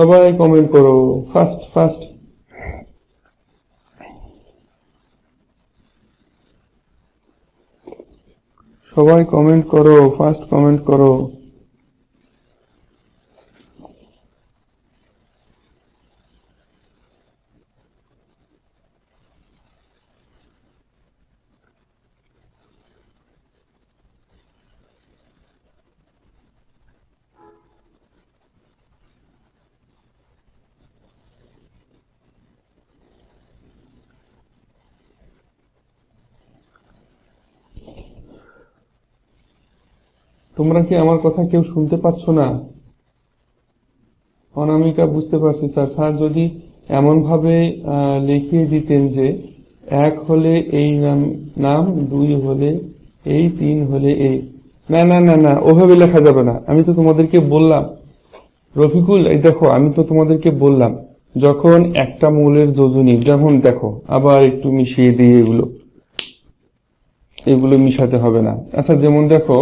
সবাই কমেন্ট করো first first সবাই কমেন্ট করো ফার্স্ট কমেন্ট করো। তোমরা কি আমার কথা কেউ শুনতে পাচ্ছ না? অনামিকা বুঝতে পারছি স্যার। স্যার যদি এমন ভাবে আহ, লিখিয়ে দিতেন যে এক হলে এই নাম নাম দুই হলে এই তিন হলে এই। না না না না ওভাবে লেখা যাবে না। আমি তো তোমাদেরকে বললাম। রফিকুল এই দেখো আমি তো তোমাদেরকে বললাম যখন একটা মূলের যোজনী যেমন দেখো আবার একটু মিশিয়ে দিই এগুলো। এগুলো মিশাতে হবে না। আচ্ছা যেমন দেখো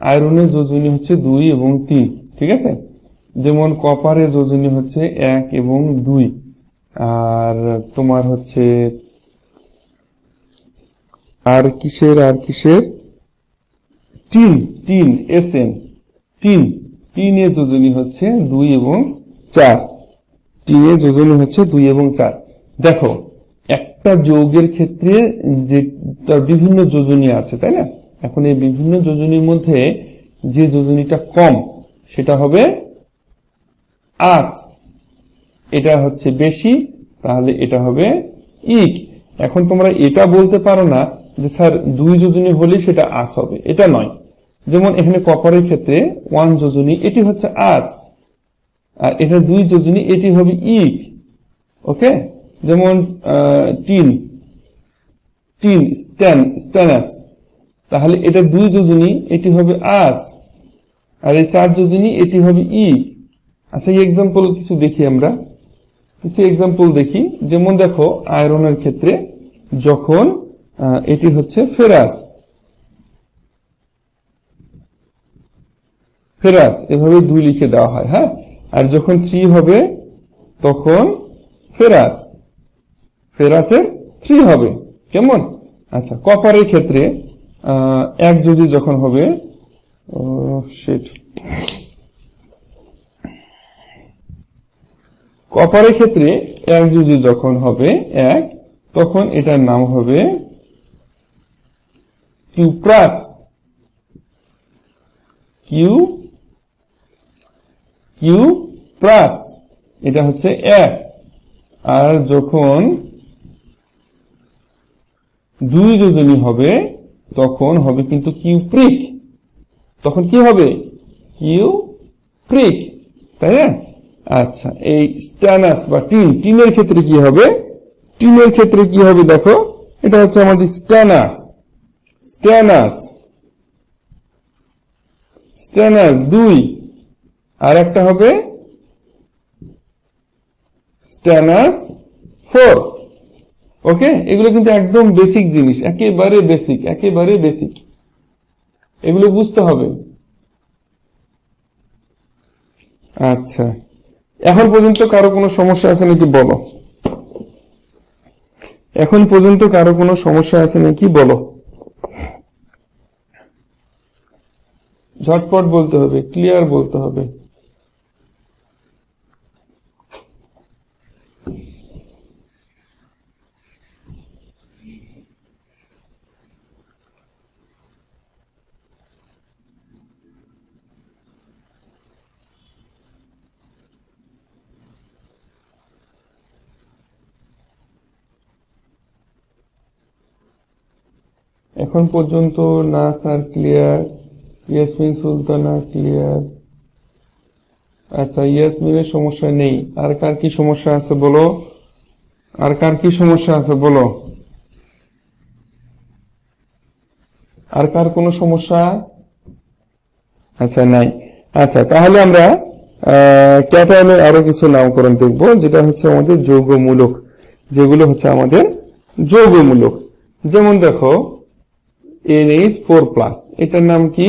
আয়রনের যোজনী হচ্ছে দুই এবং তিন, ঠিক আছে? যেমন কপারের যোজনী হচ্ছে এক এবং দুই, আর তোমার হচ্ছে আর কিসের আর কিসের? Tin tin S N tin টিনের যোজনী হচ্ছে দুই এবং চার টিনের যোজনী হচ্ছে দুই এবং চার। দেখো, একটা যৌগের ক্ষেত্রে যে বিভিন্ন যোজনী আছে, তাই না? এখন এই বিভিন্ন যোজনীর মধ্যে যে যোজনীটা কম, সেটা হবে আস। এটা হচ্ছে বেশি, তাহলে এটা হবে ইক এখন তোমরা এটা বলতে পারো না যে, স্যার, দুই যোজনী হলে সেটা আস হবে। এটা নয়। যেমন এখানে কপারের ক্ষেত্রে ওয়ান যোজনী, এটি হচ্ছে আস। আর এটা দুই যোজনী, এটি হবে ইক ওকে? যেমন টিন। টিন, স্ট্যান, স্ট্যানাস। তাহলে এটা দুই যোজনী, এটি হবে আস আর এই চার যোজনী, এটি হবে ই আচ্ছা এই এক্সাম্পল কিছু দেখি আমরা। কিছু এক্সাম্পল দেখি। যেমন দেখো, আয়রনের ক্ষেত্রে যখন এটি হচ্ছে ফেরাস ফেরাস এভাবে দুই লিখে দেওয়া হয় হ্যাঁ? আর যখন থ্রি হবে, তখন ফেরাস ফেরাসের থ্রি হবে। কেমন? আচ্ছা কপারের ক্ষেত্রে এক যদি যখন হবে কপারের ক্ষেত্রে এক যদি যখন হবে, এক, তখন এটার নাম হবে কিউপ্রাস কিউ কিউ প্লাস। এটা হচ্ছে এক। আর যখন দুই যোজনী হবে তখন হবে কিন্তু কিউ প্রিক। তখন কি হবে? কিউ প্রিক। তাই না? আচ্ছা এই স্ট্যানাস বা টিন, টিনের ক্ষেত্রে কি হবে? টিনের ক্ষেত্রে কি হবে দেখো? এটা হচ্ছে আমাদের স্ট্যানাস। স্ট্যানাস। স্ট্যানাস দুই। আর একটা হবে স্ট্যানাস ফোর। ওকে এগুলো কিন্তু একদম বেসিক জিনিস। একেবারে বেসিক একেবারে বেসিক এগুলো বুঝতে হবে। আচ্ছা। এখন পর্যন্ত কারও কোনো সমস্যা আছে নাকি বলো? এখন পর্যন্ত কারও কোনো সমস্যা আছে নাকি বলো? ঝটপট বলতে হবে ক্লিয়ার বলতে হবে। এখন পর্যন্ত না, sir clear Yasmin Sultana clear আচ্ছা ইয়াসমিনের সমস্যা নেই। আর কার কি সমস্যা আছে বলো? আর কার কি সমস্যা আছে বলো? আর কার কোনো সমস্যা? আচ্ছা নাই। আচ্ছা তাহলে আমরা ক্যাটায়নের আরও কিছু নামকরণ দেখব, যেটা হচ্ছে আমাদের যৌগমূলক, যেগুলো হচ্ছে আমাদের যৌগমূলক। যেমন দেখো এনএইচ ফোর প্লাস এটার নাম কি?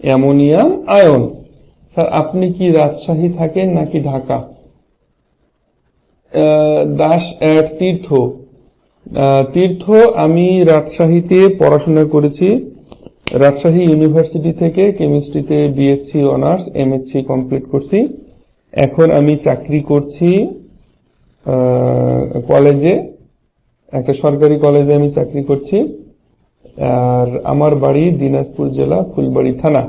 Ammonium ion. স্যার, আপনি কি রাজশাহী থাকেন নাকি ঢাকা? দাস এট তীর্থ। তীর্থ আমি রাজশাহীতে পড়াশোনা করেছি। রাজশাহী ইউনিভার্সিটি থেকে কেমিস্ট্রিতে বিএসসি অনার্স এমএসসি কমপ্লিট করছি। এখন আমি চাকরি করছি কলেজে একটা সরকারি কলেজে আমি চাকরি করছি। আর আমার বাড়ি দিনাজপুর জেলা, ফুলবাড়ি থানা।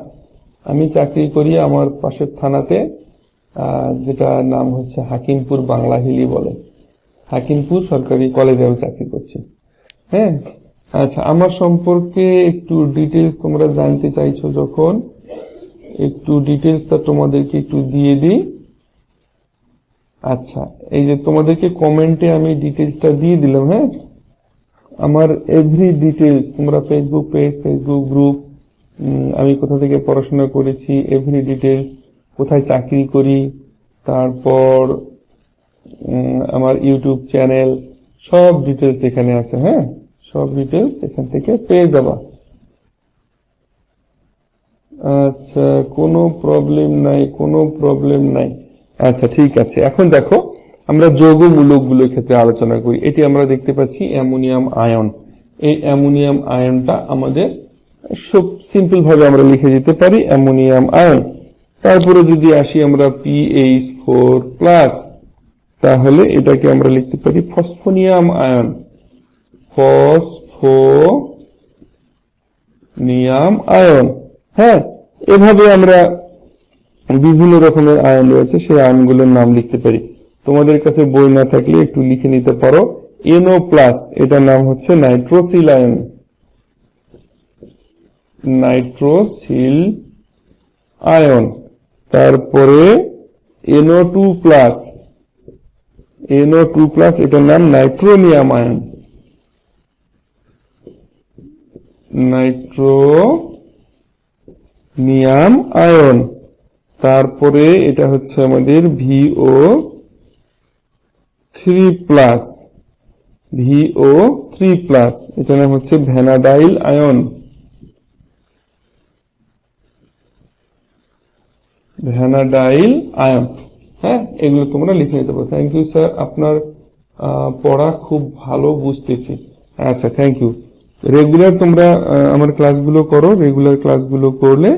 আমি চাকরি করি আমার পাশের থানাতে যেটা নাম হচ্ছে হাকিমপুর বাংলা হিলি বলে। হাকিমপুর সরকারি কলেজে আমি চাকরি করছি। হ্যাঁ? আচ্ছা আমার সম্পর্কে একটু ডিটেলস তোমরা জানতে চাইছো যখন। একটু ডিটেলসটা তোমাদেরকে একটু দিয়ে দিই। আচ্ছা এই যে তোমাদেরকে কমেন্টে আমি ডিটেলসটা দিয়ে দিলাম হ্যাঁ? আমার এভরি ডিটেলস তোমরা ফেসবুক পেজ ফেসবুক গ্রুপ আমি কোথা থেকে পড়াশোনা করেছি এভরি ডিটেলস কোথায় চাকরি করি, তারপর আমার ইউটিউব চ্যানেল সব ডিটেলস এখানে আছে হ্যাঁ? সব ডিটেলস এখান থেকে পেয়ে যাবা। আচ্ছা কোনো প্রবলেম নাই, কোনো প্রবলেম নাই। আচ্ছা ঠিক আছে। এখন দেখো, আমরা যৌগ মূলকগুলোর ক্ষেত্রে আলোচনা করি। এটি আমরা দেখতে পাচ্ছি অ্যামোনিয়াম আয়ন। এই অ্যামোনিয়াম আয়নটা আমাদের সব সিম্পল ভাবে আমরা লিখে দিতে পারি, অ্যামোনিয়াম আয়ন। তারপরে যদি আসি আমরা পিএইচ ফোর প্লাস, তাহলে এটাকে আমরা লিখতে পারি ফসফোনিয়াম আয়ন। Phosphonium ion. হ্যাঁ এভাবে আমরা বিভিন্ন রকমের আয়ন রয়েছে, সেই আয়নগুলোর নাম লিখতে পারি। তোমাদের কাছে বই না থাকলে একটু লিখে নিতে পারো। এনও প্লাস এটার নাম হচ্ছে নাইট্রোসিল আয়ন নাইট্রোসিল আয়ন তারপরে NO two plus NO two plus এটার নাম নাইট্রোনিয়াম আয়ন নাইট্রোনিয়াম আয়ন তারপরে এটা হচ্ছে আমাদের VO three plus VO three plus এটার নাম হচ্ছে ভ্যানাডাইল আয়ন। ভ্যানাডাইল আয়ন। হ্যাঁ এগুলো তোমরা লিখে নিতে পারো। থ্যাংক ইউ স্যার আপনার পড়া খুব ভালো বুঝতেছি। আচ্ছা থ্যাংক ইউ রেগুলার তোমরা আমার ক্লাসগুলো করো। রেগুলার ক্লাসগুলো করলে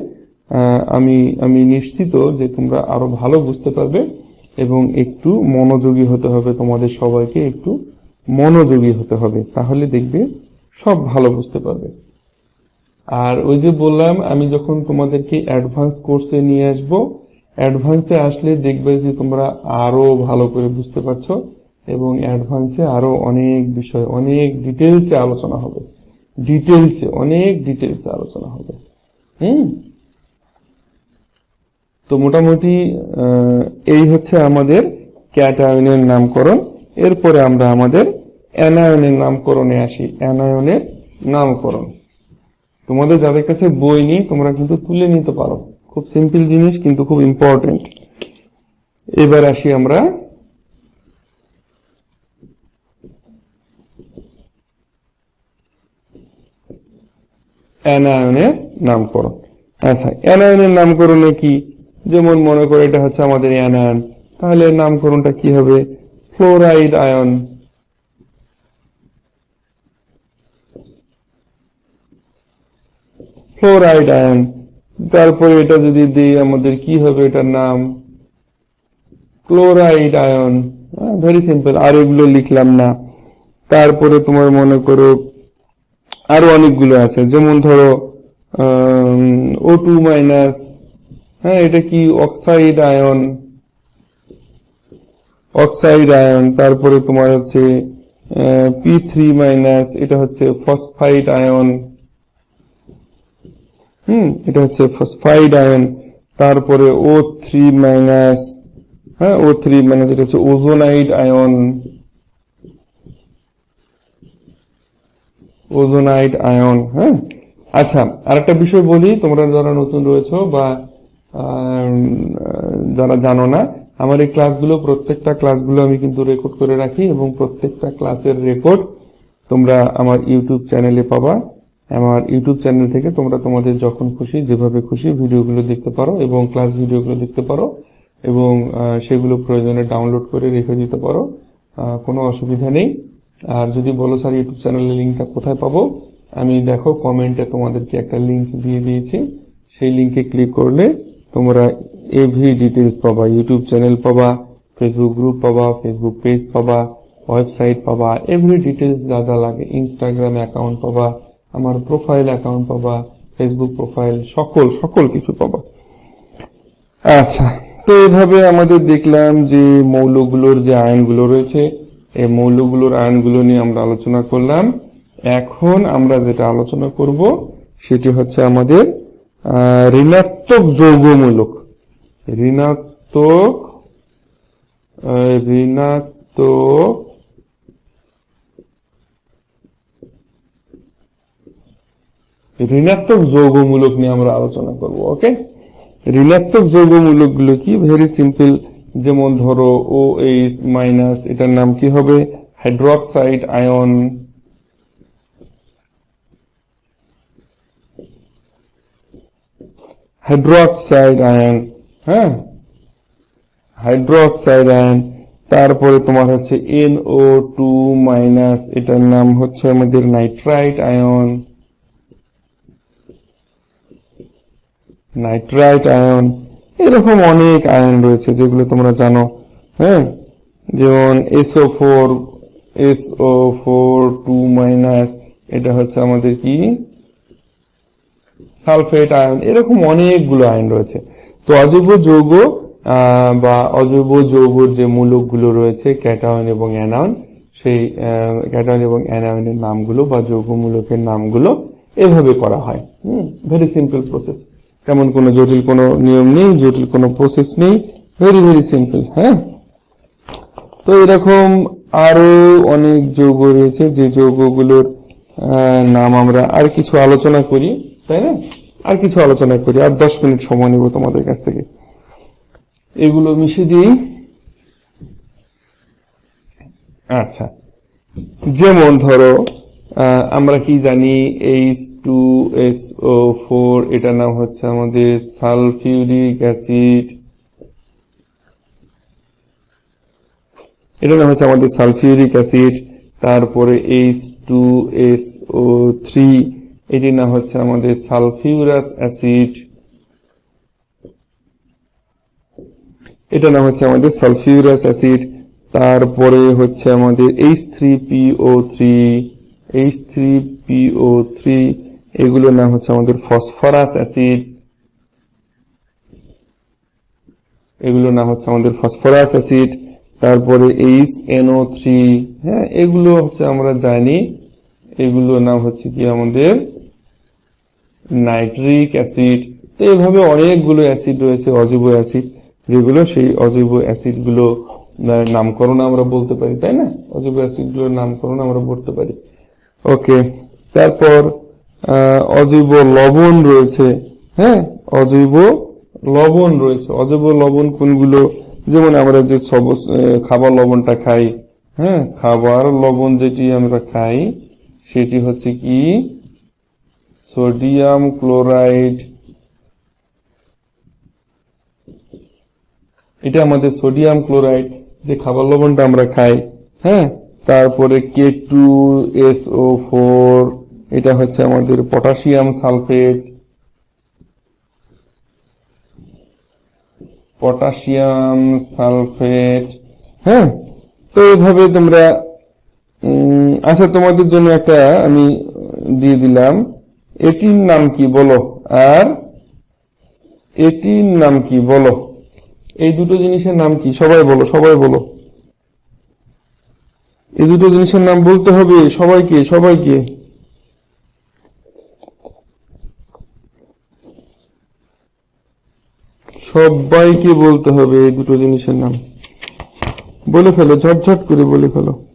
আমি আমি নিশ্চিত যে তোমরা আরও ভালো বুঝতে পারবে এবং একটু মনোযোগী হতে হবে, তোমাদের সবাইকে একটু মনোযোগী হতে হবে। তাহলে দেখবে সব ভালো বুঝতে পারবে। আর ওই যে বললাম, আমি যখন তোমাদেরকে অ্যাডভান্স কোর্সে নিয়ে আসব অ্যাডভান্সে আসলে দেখবে যে তোমরা আরও ভালো করে বুঝতে পারছ এবং অ্যাডভান্সে আরও অনেক বিষয়, অনেক ডিটেলসে আলোচনা হবে। ডিটেলসে অনেক ডিটেলসে আলোচনা হবে। হুম? তো মোটামুটি এই হচ্ছে আমাদের ক্যাটায়নের নামকরণ। এরপরে আমরা আমাদের অ্যানায়নের নামকরণে আসি, অ্যানায়নের নামকরণ। তোমাদের যাদের কাছে বই নেই, তোমরা কিন্তু তুলে নিতে পারো। খুব সিম্পল জিনিস, কিন্তু খুব ইম্পর্টেন্ট এবার আসি আমরা অ্যানায়নের নামকরণ। আচ্ছা অ্যানায়নের নামকরণে কি যেমন মনে করে এটা হচ্ছে আমাদের অ্যানায়ন তাহলে নামকরণটা কি হবে? Fluoride ion. Fluoride ion. তারপরে এটা যদি দিই, আমাদের কি হবে এটার নাম? Chloride ion. ভেরি সিম্পল আর এগুলো লিখলাম না। তারপরে তোমার মনে করো আরও অনেকগুলো আছে, যেমন ধরো ও টু মাইনাস হ্যাঁ এটা কি অক্সাইড আয়ন অক্সাইড আয়ন তারপরে তোমার হচ্ছে পি থ্রি মাইনাস এটা হচ্ছে ফসফাইড আয়ন হুম, এটা হচ্ছে ফসফাইড আয়ন তারপরে ও থ্রি মাইনাস হ্যাঁ ও থ্রি মাইনাস এটা হচ্ছে ওজোনাইড আয়ন ওজোনাইড আয়ন হ্যাঁ। আচ্ছা আরেকটা বিষয় বলি, তোমরা যারা নতুন রয়েছো বা যারা জানো না, আমার এই ক্লাসগুলো, প্রত্যেকটা ক্লাসগুলো আমি কিন্তু রেকর্ড করে রাখি এবং প্রত্যেকটা ক্লাসের রেকর্ড তোমরা আমার ইউটিউব চ্যানেলে পাবা। আমার ইউটিউব চ্যানেল থেকে তোমরা তোমাদের যখন খুশি, যেভাবে খুশি ভিডিওগুলো দেখতে পারো এবং ক্লাস ভিডিওগুলো দেখতে পারো এবং সেগুলো প্রয়োজনে ডাউনলোড করে রেখে দিতে পারো কোনো অসুবিধা নেই। আর যদি বলো স্যার ইউটিউব চ্যানেলের লিঙ্কটা কোথায় পাবো? আমি দেখো কমেন্টে তোমাদেরকে একটা লিঙ্ক দিয়ে দিয়েছি। সেই লিঙ্কে ক্লিক করলে তোমরা এভরি ডিটেলস পাবা ইউটিউব চ্যানেল পাবা ফেসবুক গ্রুপ পাবা ফেসবুক পেজ পাবা ওয়েবসাইট পাবা এভরি ডিটেলস যা যা লাগে ইনস্টাগ্রাম অ্যাকাউন্ট পাবা আমার প্রোফাইল অ্যাকাউন্ট পাবা ফেসবুক প্রোফাইল সকল সকল কিছু পাবা। আচ্ছা তো এভাবে আমাদের দেখলাম যে মৌলগুলোর যে আয়নগুলো রয়েছে এই মৌলগুলোর আয়নগুলো নিয়ে আমরা আলোচনা করলাম। এখন আমরা যেটা আলোচনা করব সেটি হচ্ছে আমাদের আহ, ঋণাত্মক যৌগমূলক। ঋণাত্মক ঋণাত্মক ঋণাত্মক যৌগমূলক নিয়ে আমরা আলোচনা করব ওকে ঋণাত্মক যৌগমূলকগুলো কি? ভেরি সিম্পল যেমন ধরো ও এইচ মাইনাস এটার নাম কি হবে? হাইড্রোক্সাইড আয়ন হাইড্রোক্সাইড আয়ন হ্যাঁ? হাইড্রোক্সাইড আয়ন তারপরে তোমার হচ্ছে NO2 টু মাইনাস এটার নাম হচ্ছে আমাদের নাইট্রাইট আয়ন নাইট্রাইট আয়ন এরকম অনেক আয়ন রয়েছে যেগুলো তোমরা জানো হ্যাঁ? যেমন SO four SO four two minus এটা হচ্ছে আমাদের কি? সালফেট আয়ন, এরকম অনেকগুলো আয়ন রয়েছে। তো অজৈব যৌগ বা অজৈব যৌগর যে মূলকগুলো রয়েছে, ক্যাটায়ন এবং অ্যানায়ন, সেই ক্যাটায়ন এবং অ্যানায়নের নামগুলো বা যৌগমূলকের নামগুলো এভাবে করা হয়। হুম ভেরি সিম্পল প্রসেস তেমন কোনো জটিল কোনো নিয়ম নেই, জটিল কোনো প্রসেস নেই ভেরি ভেরি সিম্পল হ্যাঁ? তো এরকম আরও অনেক যৌগ রয়েছে, যে যৌগগুলোর নাম আমরা আর কিছু আলোচনা করি। তাই না? আর কিছু আলোচনা করি, আর দশ মিনিট সময় নেব তোমাদের কাছ থেকে। এগুলো মিশে দিই। আচ্ছা। যেমন ধরো আমরা কি জানি H two S O four এটার নাম হচ্ছে আমাদের সালফিউরিক অ্যাসিড। এটার নাম হচ্ছে আমাদের সালফিউরিক অ্যাসিড, তারপরে H two S O three এটির নাম হচ্ছে আমাদের সালফিউরাস অ্যাসিড। এটার নাম হচ্ছে আমাদের সালফিউরাস অ্যাসিড। তারপরে হচ্ছে আমাদের H three PO three H three PO three এগুলোর নাম হচ্ছে আমাদের ফসফরাস অ্যাসিড। এগুলোর নাম হচ্ছে আমাদের ফসফরাস অ্যাসিড। তারপরে এইচ এনও থ্রি হ্যাঁ এগুলো হচ্ছে আমরা জানি। এগুলোর নাম হচ্ছে কি আমাদের নাইট্রিক অ্যাসিড, তো এভাবে অনেকগুলো অ্যাসিড রয়েছে, অজৈব অ্যাসিড, যেগুলো সেই অজৈব অ্যাসিডগুলো নামকরণ আমরা বলতে পারি, তাই না? অজৈব অ্যাসিডগুলোর নামকরণ আমরা বলতে পারি। ওকে, তারপর অজৈব লবণ রয়েছে হ্যাঁ? অজৈব লবণ রয়েছে। অজৈব লবণ কোনগুলো? যেমন আমরা যে সব খাবার লবণটা খাই হ্যাঁ? খাবার লবণ যেটি আমরা খাই, সেটি হচ্ছে কি? সোডিয়াম ক্লোরাইড, এটা আমাদের সোডিয়াম ক্লোরাইড, যে খাবার লবণটা আমরা খাই হ্যাঁ? তারপরে K two S O four এটা হচ্ছে আমাদের পটাশিয়াম সালফেট পটাশিয়াম সালফেট হ্যাঁ? তো এভাবে তোমরা আচ্ছা তোমাদের জন্য একটা আমি দিয়ে দিলাম। এটির নাম কি বলো? আর এটির নাম কি বলো? এই দুটো জিনিসের নাম কি? সবাই বলো সবাই বলো। এই দুটো জিনিসের নাম বলতে হবে সবাইকে সবাইকে। সবাইকে বলতে হবে এই দুটো জিনিসের নাম। বলে ফেলো, ঝটঝট করে বলে ফেলো।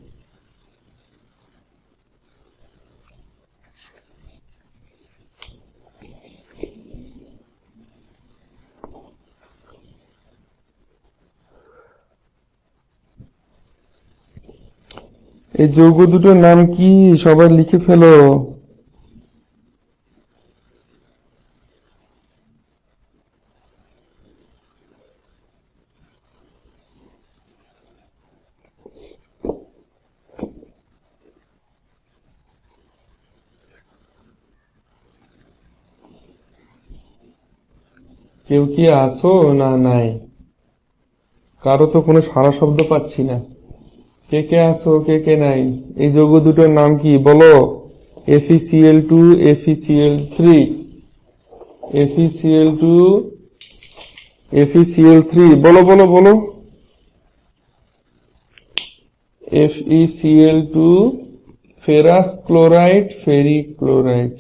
এই যৌগ দুটোর নাম কি? সবাই লিখে ফেলো। কেউ কি আছো না নাই? কারও তো কোনো সারা শব্দ পাচ্ছি না। কে কে আছো, কে কে নাই? এই যৌগ দুটোর নাম কি? বলো। FeCl two FeCl three FeCl two FeCl three বলো বলো বলো। FeCl two ferrous chloride ferric chloride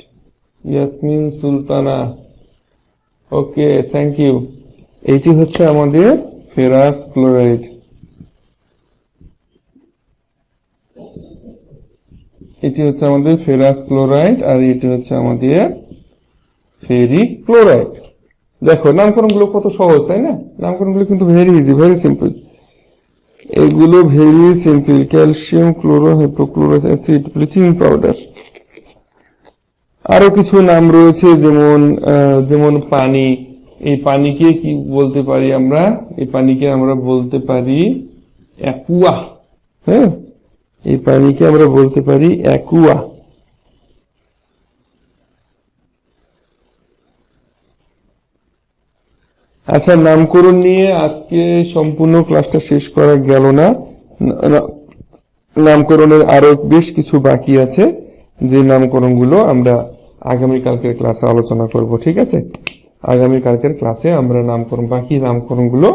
Yasmin Sultana okay thank you এইটি হচ্ছে আমাদের ফেরাস ক্লোরাইড এটি হচ্ছে আমাদের ফেরাস ক্লোরাইড আর এটি হচ্ছে আমাদের ফেরিক ক্লোরাইড দেখো, নামকরণগুলো কত সহজ, তাই না? নামকরণগুলো কিন্তু ভেরি ইজি ভেরি সিম্পল এগুলো very simple calcium chloro hypochlorous acid bleaching powder আরও কিছু নাম রয়েছে, যেমন যেমন পানি। এই পানিকে কি বলতে পারি আমরা? এই পানিকে আমরা বলতে পারি অ্যাকুয়া হ্যাঁ? এই পানিকে আমরা বলতে পারি অ্যাকুয়া। আচ্ছা নামকরণ নিয়ে আজকে সম্পূর্ণ ক্লাসটা শেষ করা গেল না। নামকরণের আরও বেশ কিছু বাকি আছে, যে নামকরণগুলো আমরা আগামী কালকের ক্লাসে আলোচনা করব, ঠিক আছে? আগামীকালকের ক্লাসে আমরা নামকরণ, বাকি নামকরণগুলো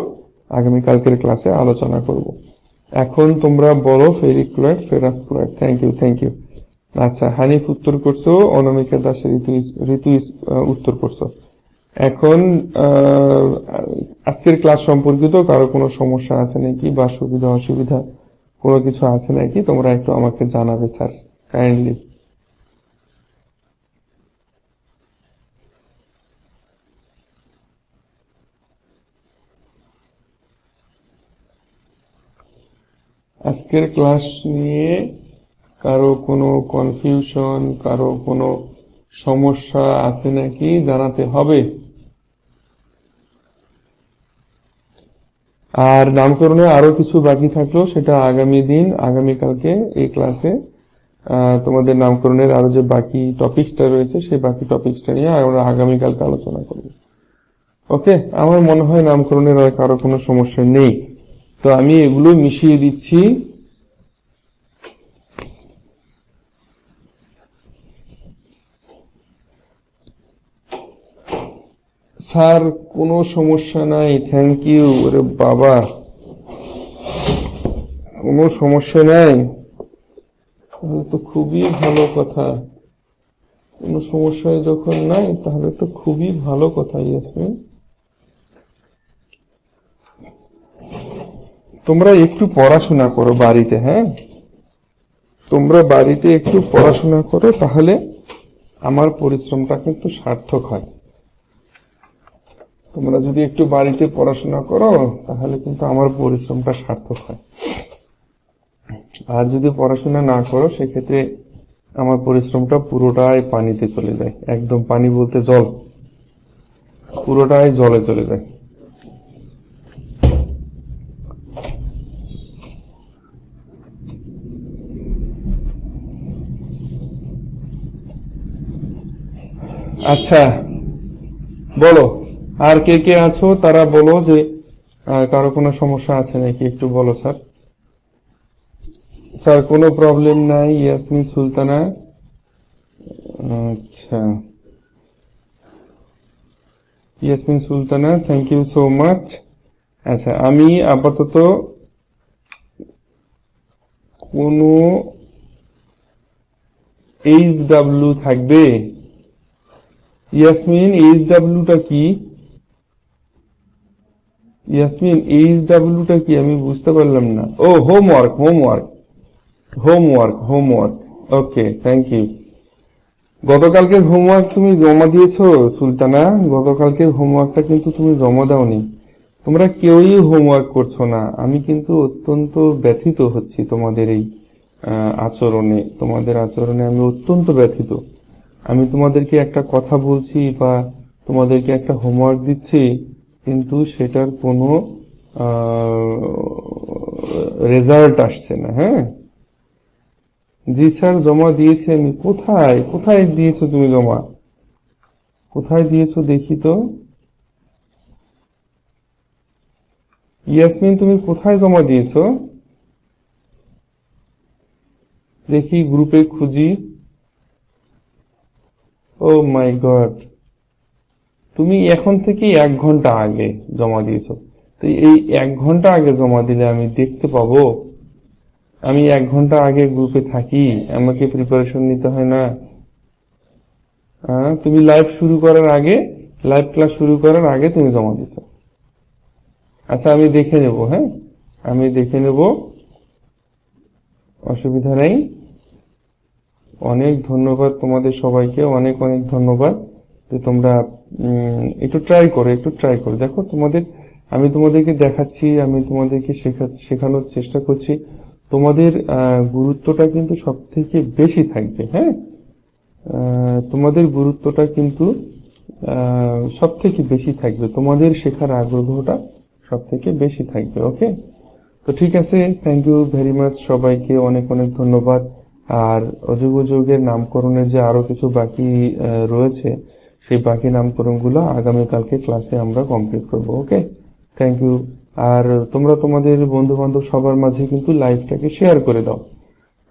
আগামী কালকের ক্লাসে আলোচনা করব। এখন তোমরা বলো, ferric chloride ferrous chloride thank you thank you আচ্ছা হানিফ উত্তর করছ, অনামিকা দাস ঋতু ঋতু উত্তর করছ। এখন আজকের ক্লাস সম্পর্কিত কারও কোনো সমস্যা আছে নাকি বা সুবিধা, অসুবিধা কোনো কিছু আছে নাকি? তোমরা একটু আমাকে জানাবে, স্যার। কাইন্ডলি আজকের ক্লাস নিয়ে কারও কোনো কনফিউশন কারও কোনো সমস্যা আছে নাকি জানাতে হবে? আর নামকরণে আরও কিছু বাকি থাকল, সেটা আগামী দিন, আগামী কালকে এই ক্লাসে তোমাদের নামকরণের আরও যে বাকি টপিকসটা রয়েছে, সেই বাকি টপিকসটা নিয়ে আমরা আগামীকালকে আলোচনা করব। ওকে আমার মনে হয় নামকরণের আর কারও কোনো সমস্যা নেই। তো আমি এগুলো মিশিয়ে দিচ্ছি। স্যার, কোনো সমস্যা নাই থ্যাংক ইউ ওরে বাবা। কোনো সমস্যা নাই? তো খুবই ভালো কথা। কোনো সমস্যা যখন নাই, তাহলে তো খুবই ভালো কথা ইয়াসমিন তোমরা একটু পড়াশোনা করো বাড়িতে হ্যাঁ? তোমরা বাড়িতে একটু পড়াশোনা করো, তাহলে আমার পরিশ্রমটা কিন্তু সার্থক হয়। তোমরা যদি একটু বাড়িতে পড়াশোনা করো, তাহলে কিন্তু আমার পরিশ্রমটা সার্থক হয়। আর যদি পড়াশোনা না করো, সেক্ষেত্রে আমার পরিশ্রমটা পুরোটাই পানিতে চলে যায়। একদম পানি বলতে জল। পুরোটাই জলে চলে যায়। আচ্ছা বলো, আর কে কে আছো? তারা বলো যে কারও কোনো সমস্যা আছে নাকি? একটু বলো, স্যার। স্যার, কোনো প্রবলেম নাই, ইয়াসমিন সুলতানা। আচ্ছা। Yasmin Sultana thank you so much আচ্ছা আমি আপাতত কোনো এইচ ডাব্লিউ থাকবে? ইয়াসমিন এইচ ডাব্লিউটা কি? ইয়াসমিন এইচ ডাব্লিউটা কি? আমি বুঝতে পারলাম না। ও homework homework homework homework okay thank you গতকালকের হোমওয়ার্ক তুমি জমা দিয়েছ, সুলতানা। গতকালকের হোমওয়ার্কটা কিন্তু তুমি জমা দাওনি। তোমরা কেউই হোমওয়ার্ক করছ না। আমি কিন্তু অত্যন্ত ব্যথিত হচ্ছি তোমাদের এই আচরণে। তোমাদের আচরণে আমি অত্যন্ত ব্যথিত। আমি তোমাদেরকে একটা কথা বলছি বা তোমাদেরকে একটা হোমওয়ার্ক দিচ্ছি, কিন্তু সেটার কোনো রেজাল্ট আসছে না হ্যাঁ? জি স্যার, জমা দিয়েছি আমি। কোথায়? কোথায় দিয়েছ তুমি জমা? কোথায় দিয়েছ দেখি তো। ইয়াসমিন, তুমি কোথায় জমা দিয়েছ? দেখি গ্রুপে খুঁজি। ও মাই গড তুমি এখন থেকে এক ঘণ্টা আগে জমা দিয়েছ। তো এই এক ঘণ্টা আগে জমা দিলে আমি দেখতে পাবো, আমি এক ঘণ্টা আগে গ্রুপে থাকি, আমাকে প্রিপারেশন নিতে হয় না। তুমি লাইভ শুরু করার আগে লাইভ ক্লাস শুরু করার আগে তুমি জমা দিছো আচ্ছা আমি দেখে নেব হ্যাঁ? আমি দেখে নেব। অসুবিধা নেই। অনেক ধন্যবাদ তোমাদের সবাইকে, অনেক অনেক ধন্যবাদ যে তোমরা একটু ট্রাই করো, একটু ট্রাই করো। দেখো, তোমাদের, আমি তোমাদেরকে দেখাচ্ছি, আমি তোমাদেরকে শেখা- শেখানোর চেষ্টা করছি। তোমাদের গুরুত্বটা কিন্তু সব থেকে বেশি থাকবে হ্যাঁ? তোমাদের গুরুত্বটা কিন্তু সব থেকে বেশি থাকবে। তোমাদের শেখার আগ্রহটা সব থেকে বেশি থাকবে ওকে তো ঠিক আছে থ্যাংক ইউ ভেরি মাচ সবাইকে, অনেক অনেক ধন্যবাদ। আর অযোগ যোগের নামকরণের যে আরও কিছু বাকি রয়েছে, সেই বাকি নামকরণগুলো আগামীকালকে ক্লাসে আমরা কমপ্লিট করব ওকে থ্যাংক ইউ আর তোমরা তোমাদের বন্ধু বান্ধব সবার মাঝে কিন্তু লাইভটাকে শেয়ার করে দাও।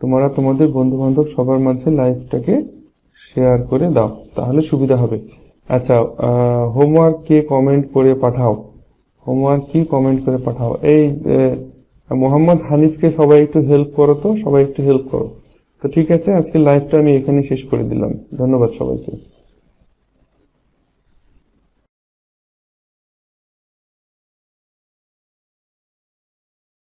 তোমরা তোমাদের বন্ধু বান্ধব সবার মাঝে লাইভটাকে শেয়ার করে দাও, তাহলে সুবিধা হবে। আচ্ছা হোমওয়ার্ক কে কমেন্ট করে পাঠাও। হোমওয়ার্ক কি কমেন্ট করে পাঠাও? এই মোহাম্মদ হানিফকে সবাই একটু হেল্প করো তো, সবাই একটু হেল্প করো। তো ঠিক আছে আজকে লাইভটা আমি এখানে শেষ করে দিলাম। ধন্যবাদ সবাইকে।